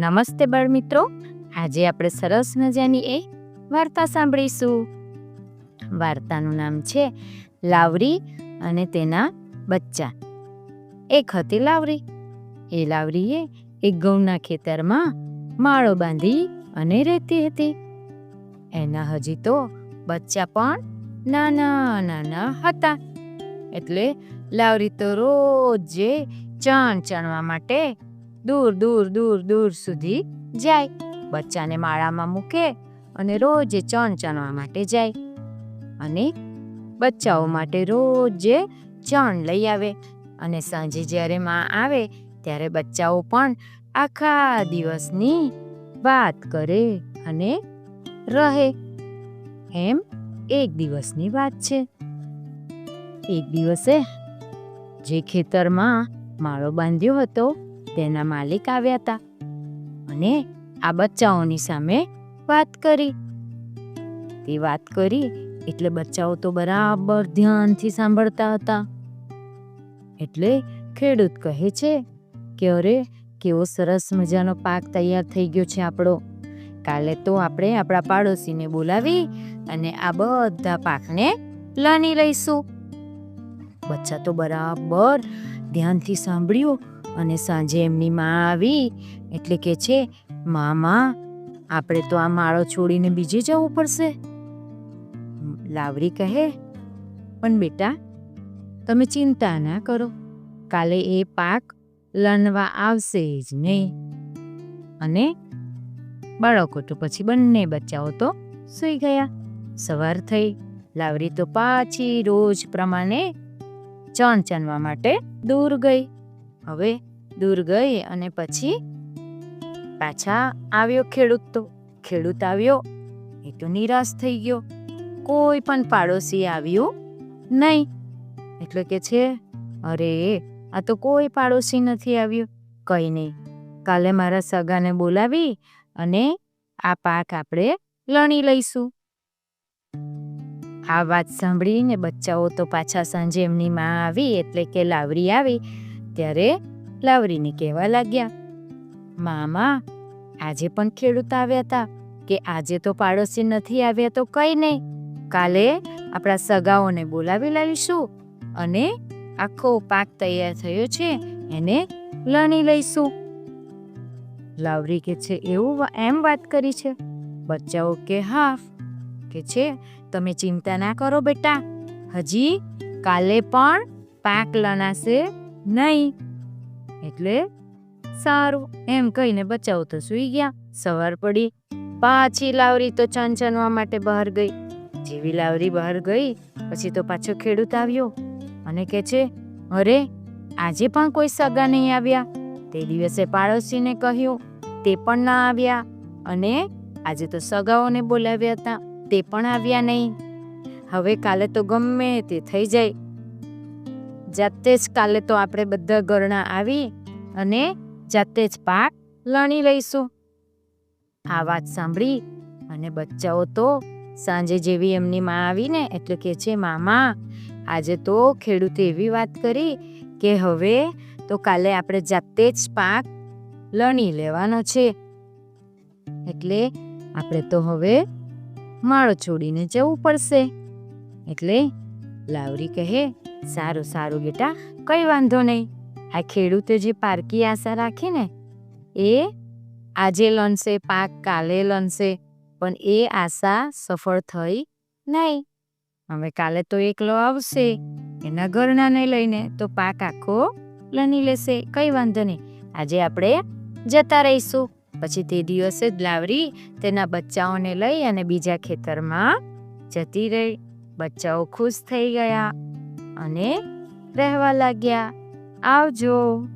નમસ્તે બાળમિત્રો આજે આપણે સરસ મજાની એ વાર્તા સાંભળીશું. વાર્તાનું નામ છે લાવરી અને તેના બચ્ચા. એક હતી લાવરી. એ લાવરીએ એક ઘઉંના ખેતરમાં માળો બાંધી અને રહેતી હતી. એના હજી તો બચ્ચા પણ નાના નાના હતા. એટલે લાવરી તો રોજે ચણ ચણવા માટે દૂર દૂર દૂર દૂર સુધી જાય. બચ્ચાને માળામાં મૂકે અને રોજે ચણ ચણવા માટે જાય. અને બચ્ચાઓ માટે રોજે ચણ લઈ આવે. અને સાંજે જ્યારે માં આવે, ત્યારે બચ્ચાઓ પણ આખા દિવસની વાત કરે અને રહે. એમ એક દિવસની વાત છે. એક દિવસે જે ખેતરમાં માળો બાંધ્યો હતો તેના માલિક આવ્યા હતા અને આ બચ્ચાઓની સામે વાત કરી. તે વાત કરી એટલે બચ્ચાઓ તો બરાબર ધ્યાનથી સાંભળતા હતા. એટલે ખેડૂત કહે છે કે, અરે, કેવો સરસ મજાનો પાક તૈયાર થઈ ગયો છે આપણો. કાલે તો આપણે આપણા પાડોશીને બોલાવી અને આ બધા પાકને લાની લઈશું. બચ્ચા તો બરાબર ધ્યાનથી સાંભળ્યું અને સાંજે એમની માં આવી, એટલે કે છે, મામા, આપણે તો આ માળો છોડીને બીજે જવું પડશે. લાવરી કહે, પણ બેટા, તમે ચિંતા ના કરો. કાલે એ પાક લણવા આવશે જ નહીં. અને બાળકો તો પછી બંને બચ્ચાઓ તો સૂઈ ગયા. સવાર થઈ, લાવરી તો પાછી રોજ પ્રમાણે ચણ ચણવા માટે દૂર ગઈ. હવે દૂર ગઈ અને પછી પાછા આવ્યો ખેડૂત તો. ખેડૂત આવ્યો, એ તો નિરાશ થઈ ગયો. કોઈ પણ પાડોશી આવ્યું નહીં. એટલે કે છે, અરે, આ તો કોઈ પાડોશી નથી આવ્યું. કઈ નહીં. કાલે મારા સગાને બોલાવી અને આ પાક આપણે લણી લઈશું. આ વાત સાંભળીને બચ્ચાઓ તો પાછા સાંજે એમની માં આવી એટલે કે લાવરી આવી. ત્યારે લાવરીને કહેવા લાગ્યા, મામા, આજે પણ ખેડૂત આવ્યા હતા કે આજે તો પાડોશી નથી આવ્યા તો કઈ નહીં. કાલે આપણા સગાઓને બોલાવી લાવીશું અને આખો પાક તૈયાર થયો છે, એને લણી લઈશું. લાવરી કે છે, એવું એમ વાત કરી છે? બચ્ચાઓ કે હા કે છે, તમે ચિંતા ના કરો બેટા, હજી કાલે પણ પાક લણાશે નહીં. એટલે સારું, એમ કહીને બચાવ તો સૂઈ ગયા. સવાર પડી. પાછી લાવરી તો ચણચણવા માટે બહાર ગઈ. જેવી લાવરી બહાર ગઈ, પછી તો પાછો ખેડૂત આવ્યો. અને કે છે, અરે, આજે પણ કોઈ સગા નહીં આવ્યા. તે દિવસે પાડોશીને કહ્યું, તે પણ ના આવ્યા. અને આજે તો સગાઓને બોલાવ્યા હતા. તે પણ આવ્યા નહીં. હવે કાલે તો ગમે તે થઈ જાય. જાતે જ કાલે તો આપણે બધા ગરણા આવી અને જાતે જ પાક લણી લઈશું. આ વાત સાંભળી અને બચ્ચાઓ તો સાંજે જેવી એમની માં આવીને એટલે કે છે, મામા, આજે તો ખેડૂતે એવી વાત કરી કે હવે તો કાલે આપણે જાતે જ પાક લણી લેવાનો છે. એટલે આપણે તો હવે માળો છોડીને જવું પડશે. એટલે લાવરી કહે સારું સારું બેટા, કઈ વાંધો નહીં. આ ખેડૂતે જે પારકી આશા રાખી ને, એ આજે લણશે, પાક કાલે લણશે, પણ એ આશા સફળ થઈ નહીં. હવે કાલે તો એકલો આવશે, એના ઘરનાને લઈને તો પાક આખો લણી લેશે, કઈ વાંધો નહીં. આજે આપણે જતા રહીશું. પછી તે દિવસે જ લાવરી તેના બચ્ચાઓને લઈ અને બીજા ખેતરમાં જતી રહી. બચ્ચાઓ ખુશ થઈ ગયા. અને રહેવા લાગ્યા. આવજો.